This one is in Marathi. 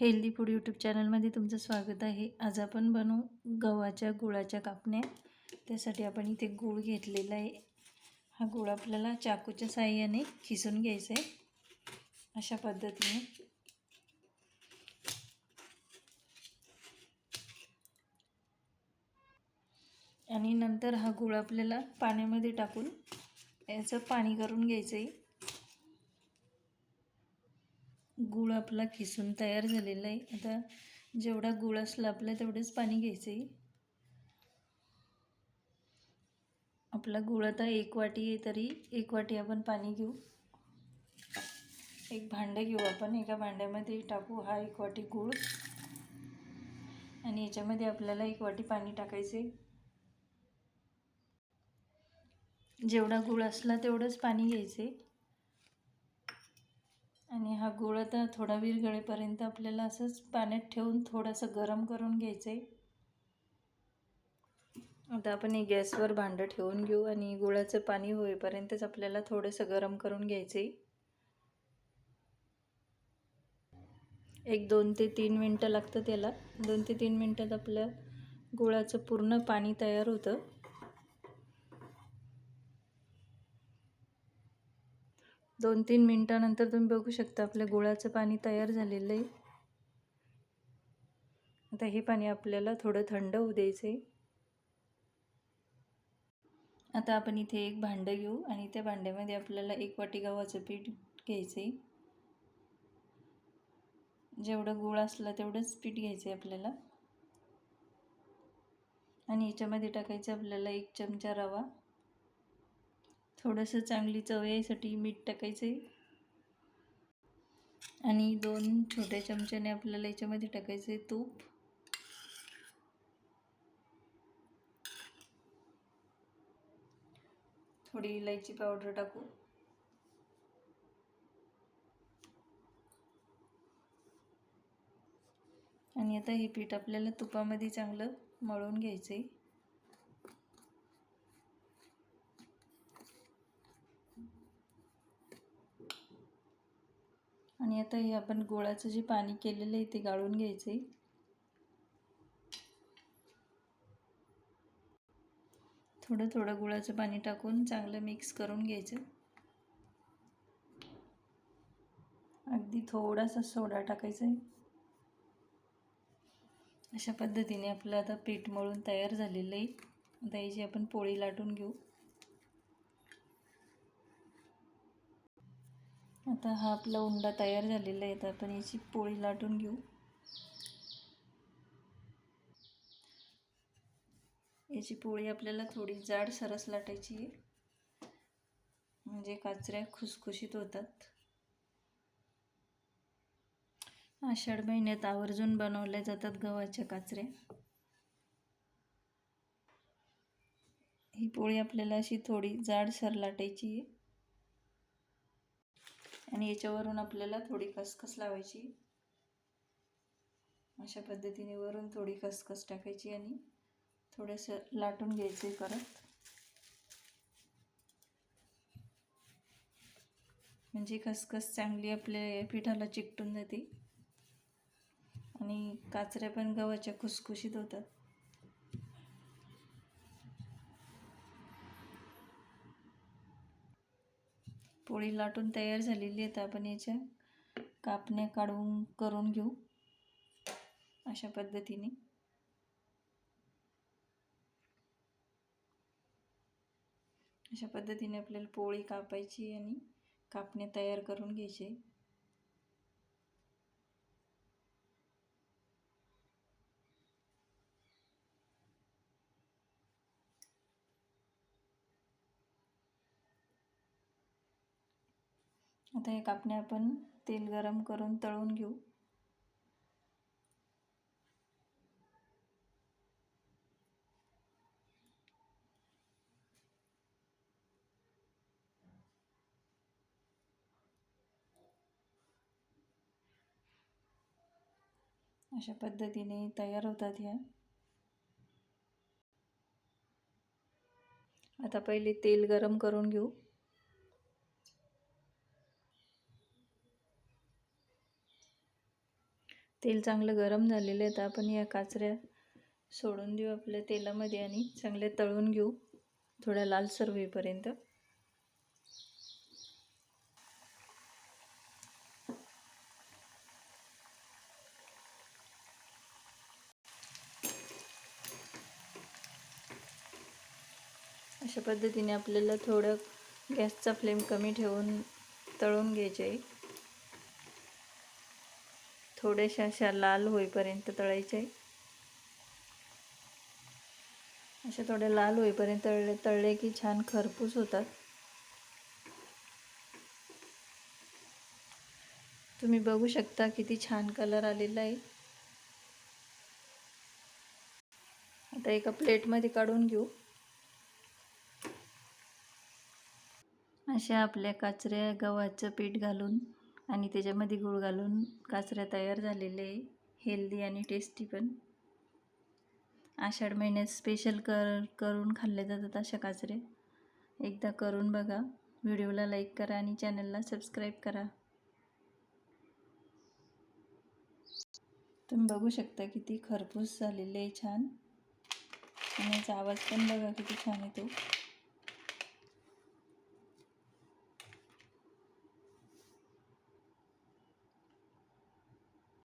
हेल्दी फूड यूट्यूब चॅनलमध्ये तुमचं स्वागत आहे. आज आपण बनवू गव्हाच्या गुळाच्या कापण्या. त्यासाठी आपण इथे गूळ घेतलेला आहे. हा गूळ आपल्याला चाकूच्या साह्याने खिसून घ्यायचा आहे. अशा पद्धतीने. आणि नंतर हा गूळ आपल्याला पाण्यामध्ये टाकून याचं पाणी करून घ्यायचं आहे. गूळ आपला किसून तयार झालेला आहे. आता जेवढा गूळ असला आपल्या तेवढेच पाणी घ्यायचं आहे आपला गूळ आता एक वाटी आहे तरी एक वाटी आपण पाणी घेऊ. एक भांडं घेऊ आपण. एका भांड्यामध्ये टाकू हा एक वाटी गूळ. आणि याच्यामध्ये आपल्याला एक वाटी पाणी टाकायचे जेवढा गूळ असला तेवढंच पाणी घ्यायचे आणि हा गूळ आता थोडा विरघळेपर्यंत आपल्याला असंच पाण्यात ठेवून थोडंसं गरम करून घ्यायचं आहे आता आपण हे गॅसवर भांडं ठेवून घेऊ आणि गुळाचं पाणी होईपर्यंतच आपल्याला थोडंसं गरम करून घ्यायचं आहे एक दोन ते तीन मिनटं लागतं त्याला. दोन ते तीन मिनटात आपलं गुळाचं पूर्ण पाणी तयार होतं. दोन तीन मिनटानंतर तुम्ही बघू शकता आपल्या गुळाचं पाणी तयार झालेलं आहे. आता हे पाणी आपल्याला थोडं थंड होऊ द्यायचं आहे आता आपण इथे एक भांडं घेऊ आणि त्या भांड्यामध्ये आपल्याला एक वाटी गव्हाचं पीठ घ्यायचं आहे जेवढं गुळ असला तेवढंच पीठ घ्यायचं आहे आपल्याला. आणि याच्यामध्ये टाकायचं आपल्याला एक चमचा रवा. थोडंसं चांगली चव यायसाठी मीठ टाकायचं. आहे आणि दोन छोट्या चमच्याने आपल्याला याच्यामध्ये टाकायचं आहे तूप. थोडी इलायची पावडर टाकू. आणि आता हे पीठ आपल्याला तुपामध्ये चांगलं मळून घ्यायचं आहे आणि आता हे आपण गोळाचं जे पाणी केलेलं आहे ते गाळून घ्यायचं आहे थोडं थोडं गुळाचं पाणी टाकून चांगलं मिक्स करून घ्यायचं. अगदी थोडासा सोडा टाकायचा आहे. अशा पद्धतीने आपलं आता पीठ मळून तयार झालेलं आहे. आता याची आपण पोळी लाटून घेऊ. आता हा आपला उंडा तयार झालेला आहे. तर आपण याची पोळी लाटून घेऊ. याची पोळी आपल्याला थोडी जाड सरस लाटायची आहे. म्हणजे काचऱ्या खुसखुशीत होतात. आषाढ महिन्यात आवर्जून बनवल्या जातात गव्हाच्या काचऱ्या. ही पोळी आपल्याला अशी थोडी जाडसर लाटायची आहे. आणि याच्यावरून आपल्याला थोडी खसखस लावायची. अशा पद्धतीने वरून थोडी खसखस टाकायची आणि थोडंसं लाटून घ्यायचं आहे परत. म्हणजे खसखस चांगली आपल्या पिठाला चिकटून जाते. आणि काचऱ्या पण गव्हाच्या खुसखुशीत होतात. पोळी लाटून तयार झालेली आहेत. आपण याच्या कापण्या काढून करून घेऊ. अशा पद्धतीने. अशा पद्धतीने आपल्याला पोळी कापायची आणि कापणे तयार करून घ्यायचे. आता हे कापणे आपण तेल गरम करून तळून घेऊ. अशा पद्धतीने तयार होतात ह्या. आता पहिले तेल गरम करून घेऊ. तेल चांगलं गरम झालेलं आहे तर आपण या काचऱ्या सोडून देऊ आपल्या तेलामध्ये आणि चांगले तळून घेऊ थोड्या लालसर होईपर्यंत अशा पद्धतीने आपल्याला थोडं गॅसचा फ्लेम कमी ठेवून तळून घ्यायचे आहे. थोड्याशा अशा लाल होईपर्यंत तळायचे आहे. अशा थोड्या लाल होईपर्यंत तळले तळले की छान खरपूस होतात. तुम्ही बघू शकता किती छान कलर आलेला आहे. आता एका प्लेटमध्ये काढून घेऊ. अशा आपल्या काचऱ्या गव्हाचं पीठ घालून. आणि त्याच्यामध्ये गूळ घालून काचऱ्या तयार झालेले आहे. हेल्दी आणि टेस्टी पण. आषाढ महिन्यात स्पेशल कर करून खाल्ले जातात अशा काचरे एकदा करून बघा. व्हिडिओला लाईक करा आणि चॅनलला सबस्क्राईब करा. तुम्ही बघू शकता किती खरपूस झालेले आहे छान. आणि याचा आवाज पण बघा किती छान येतो.